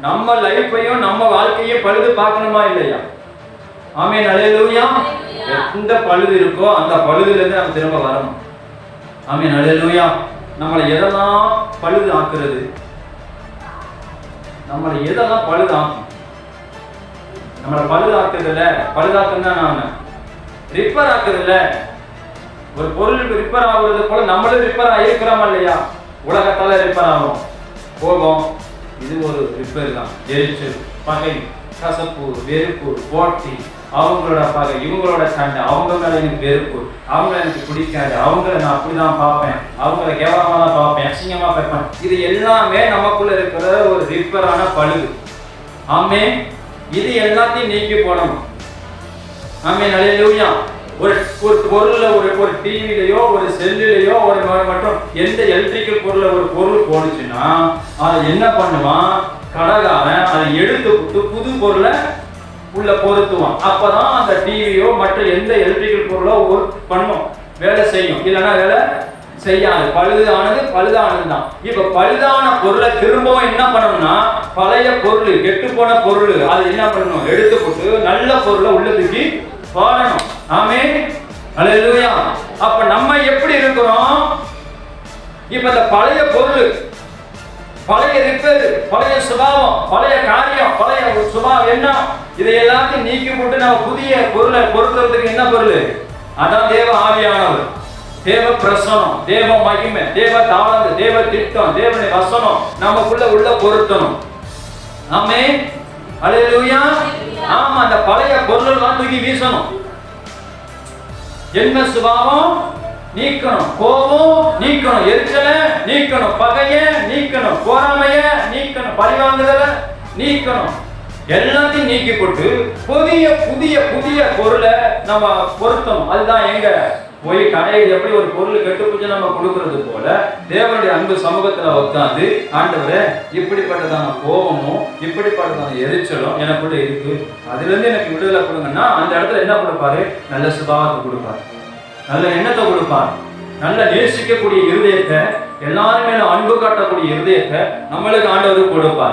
நம்ம லைஃப்பையும் நம்ம வாழ்க்கையும் பழுது பார்க்கணுமா இல்லையா? ஆமென் அலையலூயா எந்த பழுது இருக்கோ அந்த பழுதுல இருந்து நம்ம திரும்ப வரணும். ஆமென் அலையலூயா நம்மளை எதெல்லாம் பழுது ஆக்குறது? நம்மளை எதெல்லாம் பழுது ஆக்கும்? நம்மளை பழுது ஆக்குறதுல பழுதாக்குன்னு தான் நான் ரிப்பேர் ஆக்குறதுல ஒரு பொருளுக்கு ரிப்பேர் ஆகுறது போல நம்மளும் ரிப்பேர் ஆகிருக்கிறோமா இல்லையா? உலகத்தால ரிப்பேர் ஆகும் கோபம் இது ஒரு ரிப்பேர் தான். எரிச்சல் பகை கசப்பு வெறுப்பு போட்டி. அவங்களோட பகை இவங்களோட சண்டை. அவங்க மேலே எனக்கு வெறுப்பு. அவங்க எனக்கு பிடிக்காது. அவங்கள நான் அப்படி தான் பார்ப்பேன். அவங்கள கேவலமாக தான் பார்ப்பேன். அசிங்கமாக பார்ப்பேன். இது எல்லாமே நமக்குள்ள இருக்கிற ஒரு ரிப்பேரான பழுது ஆமே இது எல்லாத்தையும் நீக்கி போடணும். ஆமே நல்ல ஒரு ஒரு பொருள்ல ஒரு ஒரு டிவிலையோ ஒரு செல்லுலையோ ஒரு மற்றும் எந்த எலக்ட்ரிக்கல் பொருள்ல ஒரு பொருள் போனுச்சுன்னா அதை என்ன பண்ணுவான்? கடகாரன் அதை எடுத்து விட்டு புது பொருளை உள்ள பொருத்துவான். அப்பதான் அந்த டிவியோ மற்ற எந்த எலக்ட்ரிக்கல் பொருளோ ஒர்க் பண்ணும். வேலை செய்யும். இல்லைன்னா வேலை செய்யாது. பழுதானது பழுதானது தான் இப்ப பழுதான பொருளை திரும்பவும் என்ன பண்ணணும்னா பழைய பொருள் கெட்டு போன பொருள் அது என்ன பண்ணணும்? எடுத்து போட்டு நல்ல பொருளை உள்ளதுக்கு தூக்கி ஆமே அல்லேலூயா அப்ப நம்ம எப்படி இருக்கிறோம்? இப்ப இந்த பழைய பொருள் பழைய ரிப்பேர் பழைய சுபாவம் பழைய காரியம் பழைய சுபாவம் என்ன? இதை எல்லாத்தையும் நீக்கி போட்டு நம்ம புதிய பொருளை பொருத்துறதுக்கு என்ன பொருள்? அதான் தேவ ஆவியானவர். தேவ பிரசனம் தேவ மகிமை தேவ தாளந்து தேவ திட்டம் தேவனை வசனம் நமக்குள்ள உள்ள பொருத்தணும். ஆமே அலையலூயா ஆமா அந்த பழைய பொருள்லாம் தூக்கி வீசணும். என்ன சுபாவம் நீக்கணும். கோபம் நீக்கணும். எரிச்சலை நீக்கணும். பகைய நீக்கணும். பொறாமைய நீக்கணும். பழிவாங்குதல நீக்கணும். எல்லாத்தையும் நீக்கி போட்டு புதிய புதிய புதிய பொருளை நம்ம பொருத்தணும். அதுதான் எங்க போய் கடையில் எப்படி ஒரு பொருள் கெட்டு போச்சு நம்ம கொடுக்கறது போல தேவனுடைய அன்பு சமூகத்துல உட்காந்து ஆண்டவரே இப்படிப்பட்டதான கோபமும் இப்படிப்பட்டதான எரிச்சலும் எனக்குள்ள இருக்கு. அதுல இருந்து எனக்கு விடுதலை கொடுங்கன்னா அந்த இடத்துல என்ன கொடுப்பாரு? நல்ல சுபாவத்தை கொடுப்பாரு. நல்ல எண்ணத்தை கொடுப்பார். நல்ல நேசிக்கக்கூடிய இருதயத்தை எல்லாருமே அன்பு காட்டக்கூடிய இருதயத்தை நம்மளுக்கு ஆண்டவர் கொடுப்பார்.